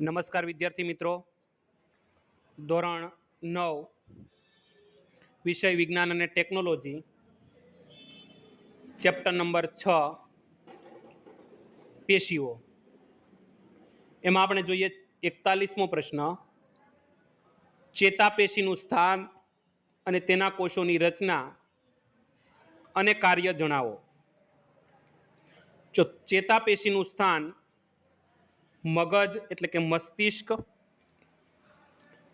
નમસ્કાર વિદ્યાર્થી મિત્રો. ધોરણ નવ, વિષય વિજ્ઞાન અને ટેકનોલોજી, ચેપ્ટર નંબર છ, પેશીઓ. એમાં આપણે જોઈએ એકતાલીસમો પ્રશ્ન. ચેતાપેશીનું સ્થાન અને તેના કોષોની રચના અને કાર્ય જણાવો. જો ચેતાપેશીનું સ્થાન મગજ એટલે કે મસ્તિષ્ક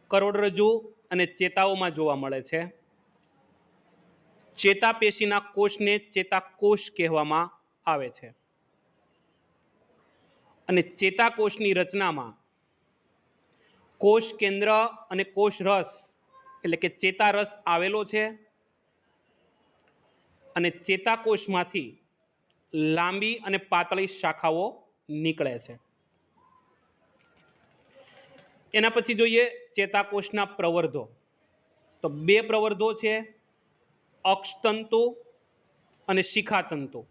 કરોડરજ્જુ અને ચેતાઓમાં જોવા મળે છે. ચેતાપેશીના કોષને ચેતાકોષ કહેવામાં આવે છે. અને ચેતાકોષની રચનામાં કોષ કેન્દ્ર અને કોષ રસ એટલે કે ચેતારસ આવેલો છે અને ચેતાકોષમાંથી લાંબી અને પાતળી શાખાઓ નીકળે છે. એના પછી જોઈએ ચેતાકોષના પ્રવર્ધો. તો બે પ્રવર્ધો છે, અક્ષતંતુ અને શિખાતંતુ.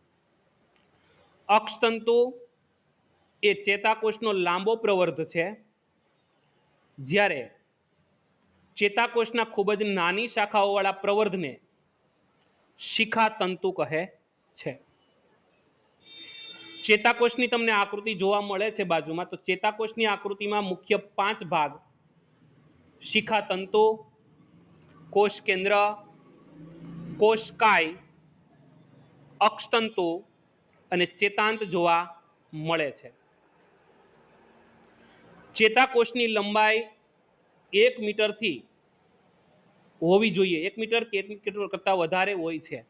અક્ષતંતુ એ ચેતાકોષનો લાંબો પ્રવર્ધ છે. જ્યારે ચેતાકોષના ખૂબ જ નાની શાખાઓવાળા પ્રવર્ધને શિખાતંતુ કહે છે. ચેતાકોષની તમને આકૃતિ જોવા મળે છે બાજુમાં. તો ચેતાકોષની આકૃતિમાં મુખ્ય પાંચ ભાગ. શિખાતંતુ કોષ કેન્દ્ર કોષકાય, અક્ષતંતુ અને ચેતાંત જોવા મળે છે. ચેતાકોષની લંબાઈ એક મીટરથી હોવી જોઈએ. એક મીટર કે એક મીટર કરતાં વધારે હોય છે.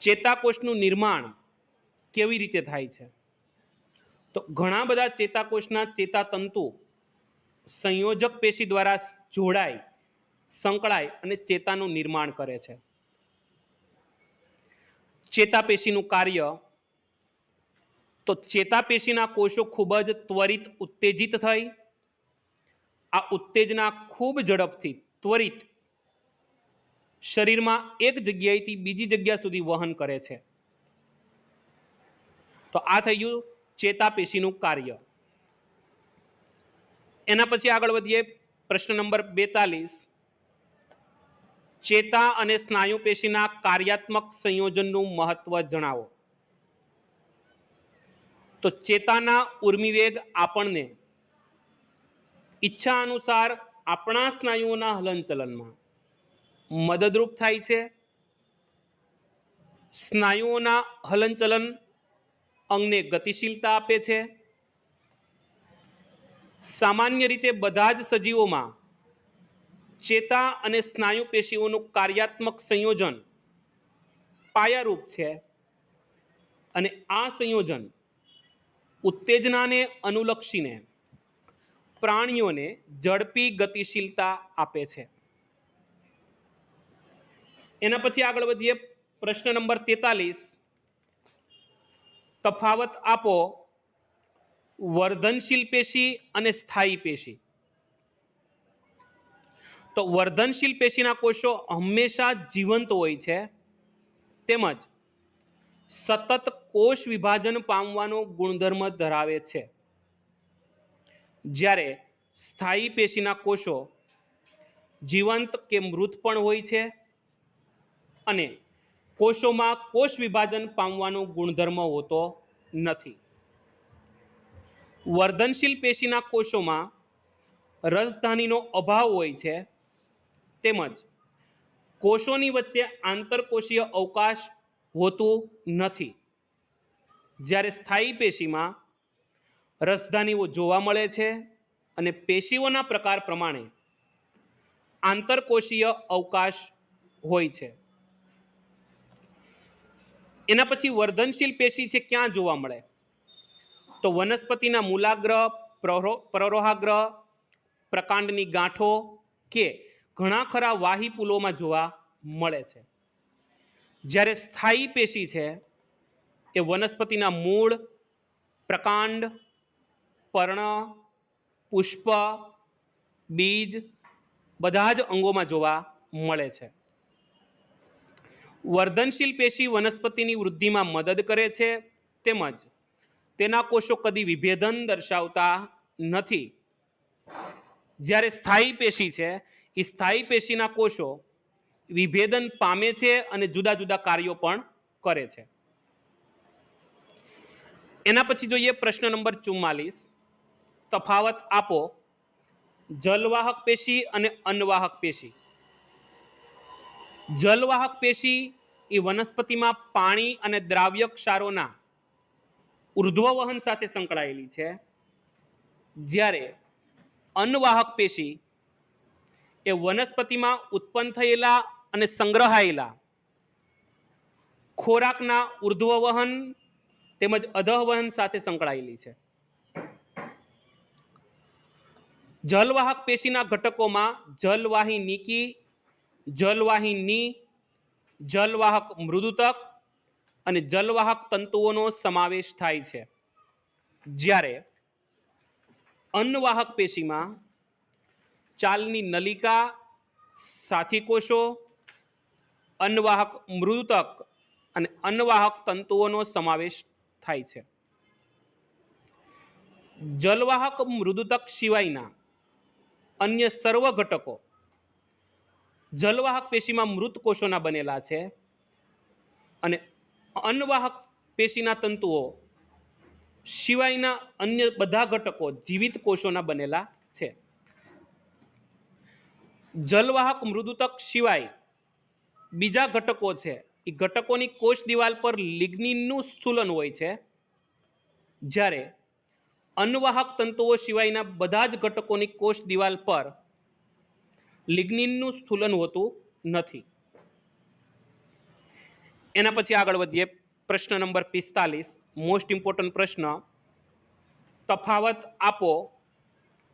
ચેતાકોષનું નિર્માણ કેવી રીતે થાય છે? તો ઘણા બધા ચેતાકોષના ચેતાતંતુ સંયોજક પેશી દ્વારા જોડાય, સંકળાય અને ચેતાનું નિર્માણ કરે છે. ચેતાપેશીનું કાર્ય તો ચેતાપેશીના કોષો ખૂબ જ ત્વરિત, ઉત્તેજિત થઈ. આ ઉત્તેજના ખૂબ ઝડપથી ત્વરિત શરીરમાં એક જગ્યાએથી બીજી જગ્યા સુધી વહન કરે છે. તો આ થઈ ગયું ચેતાપેશીનું કાર્ય. એના પછી આગળ વધીએ પ્રશ્ન નંબર બેતાલીસ. ચેતા અને સ્નાયુ પેશીના કાર્યાત્મક સંયોજનનું મહત્વ જણાવો. તો ચેતાના ઉર્મિવેગ આપણને ઈચ્છા અનુસાર આપણા સ્નાયુઓના હલનચલનમાં મદદરૂપ થાય છે. સ્નાયુઓના હલનચલન અંગને ગતિશીલતા આપે છે. સામાન્ય રીતે બધા જ સજીવોમાં ચેતા અને સ્નાયુ પેશીઓનું કાર્યાત્મક સંયોજન પાયારૂપ છે અને આ સંયોજન ઉત્તેજનાને અનુલક્ષીને પ્રાણીઓને ઝડપી ગતિશીલતા આપે છે. એના પછી આગળ વધીએ પ્રશ્ન નંબર તેતાલીસ. તફાવત આપો. વર્ધનશીલ પેશી અને સ્થાયી પેશી. તો વર્ધનશીલ પેશીના કોષો હંમેશા જીવંત હોય છે. તેમજ સતત કોષ વિભાજન પામવાનો ગુણધર્મ ધરાવે છે. જ્યારે સ્થાયી પેશીના કોષો જીવંત કે મૃત પણ હોય છે અને કોષોમાં કોષ વિભાજન પામવાનો ગુણધર્મ હોતો નથી. વર્ધનશીલ પેશીના કોષોમાં રસધાનીનો અભાવ હોય છે તેમજ કોષોની વચ્ચે આંતરકોષીય અવકાશ હોતું નથી. જ્યારે સ્થાયી પેશીમાં રસધાનીઓ જોવા મળે છે અને પેશીઓના પ્રકાર પ્રમાણે આંતરકોષીય અવકાશ હોય છે. એના પછી વર્ધનશીલ પેશી છે, ક્યાં જોવા મળે? તો વનસ્પતિના મૂલાગ્રહ, પ્રહો, પ્રરોહાગ્રહ, પ્રકાંડની ગાંઠો કે ઘણા ખરા વાહી પુલોમાં જોવા મળે છે. જ્યારે સ્થાયી પેશી છે, એ વનસ્પતિના મૂળ, પ્રકાંડ, પર્ણ, પુષ્પ, બીજ, બધા જ અંગોમાં જોવા મળે છે. વર્ધનશીલ પેશી વનસ્પતિની વૃદ્ધિમાં મદદ કરે છે તેમજ તેના કોષો કદી વિભેદન દર્શાવતા નથી. જ્યારે સ્થાયી પેશી છે, એ સ્થાયી પેશીના કોષો વિભેદન પામે છે અને જુદા જુદા કાર્યો પણ કરે છે. એના પછી જોઈએ પ્રશ્ન નંબર ચુમ્માલીસ. તફાવત આપો. જલવાહક પેશી અને અન્નવાહક પેશી. જલવાહક પેશી એ વનસ્પતિમાં પાણી અને દ્રાવ્ય ક્ષારોના ઉર્ધ્વવહન સાથે સંકળાયેલી છે. જ્યારે અન્નવાહક પેશી એ વનસ્પતિમાં ઉત્પન્ન થયેલા અને સંગ્રહાયેલા ખોરાકના ઉર્ધ્વવહન તેમજ અધહવહન સાથે સંકળાયેલી છે. જલવાહક પેશીના ઘટકોમાં જલવાહિનીકી જલવાહિની, જલવાહક મૃદુતક અને જલવાહક તંતુઓનો સમાવેશ થાય છે. જ્યારે અન્નવાહક પેશીમાં ચાલની નલિકા સાથી કોષો અન્નવાહક મૃદુતક અને અન્નવાહક તંતુઓનો સમાવેશ થાય છે. જલવાહક મૃદુતક સિવાયના અન્ય સર્વ ઘટકો જલવાહક પેશીમાં મૃત કોષોના બનેલા છે. અને અન્નવાહક પેશીના તંતુઓ સિવાયના અન્ય બધા ઘટકો જીવિત કોષોના બનેલા છે. જલવાહક મૃદુતક સિવાય બીજા ઘટકો છે. એ ઘટકોની કોષ દિવાલ પર લિગ્નિનનું સ્થુલન હોય છે. જ્યારે અન્નવાહક તંતુઓ સિવાયના બધા જ ઘટકોની કોષ દિવાલ પર લિગ્નિનનું સ્થૂલન હોતું નથી. એના પછી આગળ વધીએ. પ્રશ્ન નંબર પિસ્તાલીસ. મોસ્ટ ઇમ્પોર્ટન્ટ પ્રશ્ન, તફાવત આપો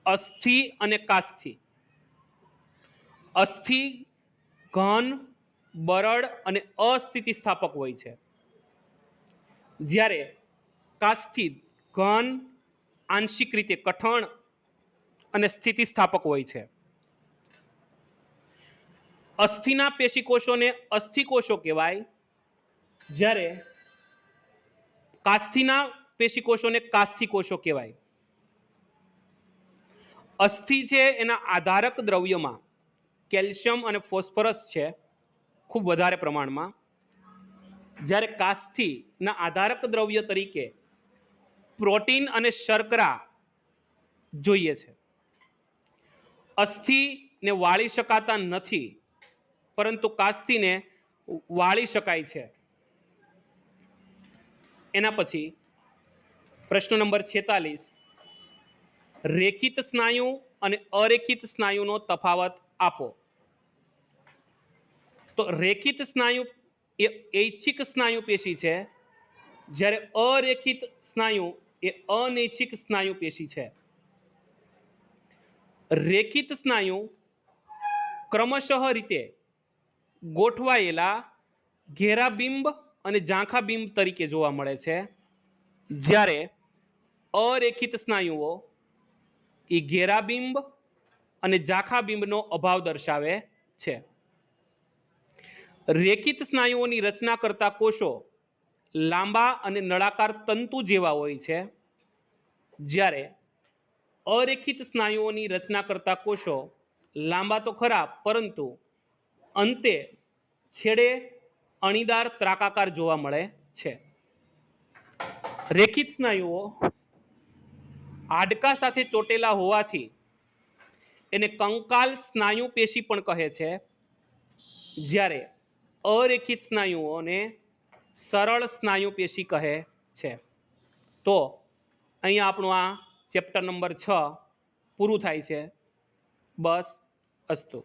અસ્થિ અને કાસ્થિ. અસ્થિ ઘન, બરડ અને અસ્થિતિસ્થાપક હોય છે. જ્યારે કાસ્થિ ઘન આંશિક રીતે કઠણ અને સ્થિતિસ્થાપક હોય છે. અસ્થિના પેશીકોષોને અસ્થિકોષો કહેવાય. જ્યારે કાસ્થિના પેશીકોષોને કાસ્થિકોષો કહેવાય. અસ્થિ છે એના આધારક દ્રવ્યમાં કેલ્શિયમ અને ફોસ્ફરસ છે, ખૂબ વધારે પ્રમાણમાં. જ્યારે કાસ્થિના આધારક દ્રવ્ય તરીકે પ્રોટીન અને શર્કરા જોઈએ છે. અસ્થિને વાળી શકાતા નથી. પરંતુ કાસ્તીને વાળી શકાય છે. એના પછી પ્રશ્ન નંબર છેતાલીસ. રેખિત સ્નાયુ અને અરેખિત સ્નાયુનો તફાવત આપો. તો રેખિત સ્નાયુ એ ઐચ્છિક સ્નાયુ પેશી છે. જ્યારે અરેખિત સ્નાયુ એ અનૈચ્છિક સ્નાયુ પેશી છે. રેખિત સ્નાયુ ક્રમશઃ રીતે ગોઠવાયેલા ઘેરાબિંબ અને ઝાંખાબિંબ તરીકે જોવા મળે છે. જ્યારે અરેખિત સ્નાયુઓ એ ઘેરાબિંબ અને ઝાંખાબિંબનો અભાવ દર્શાવે છે. રેખિત સ્નાયુઓની રચના કરતા કોષો લાંબા અને નળાકાર તંતુ જેવા હોય છે. જ્યારે અરેખિત સ્નાયુઓની રચના કરતા કોષો લાંબા તો ખરા, પરંતુ અંતે છેડે અણીદાર ત્રાકાકાર જોવા મળે છે. રેખિત સ્નાયુઓ હાડકા સાથે ચોટેલા હોવાથી એને કંકાલ સ્નાયુ પેશી પણ કહે છે. જ્યારે અરેખિત સ્નાયુઓને સરળ સ્નાયુ પેશી કહે છે. તો અહીંયા આપણું આ ચેપ્ટર નંબર છ પૂરું થાય છે. બસ, અસ્તુ.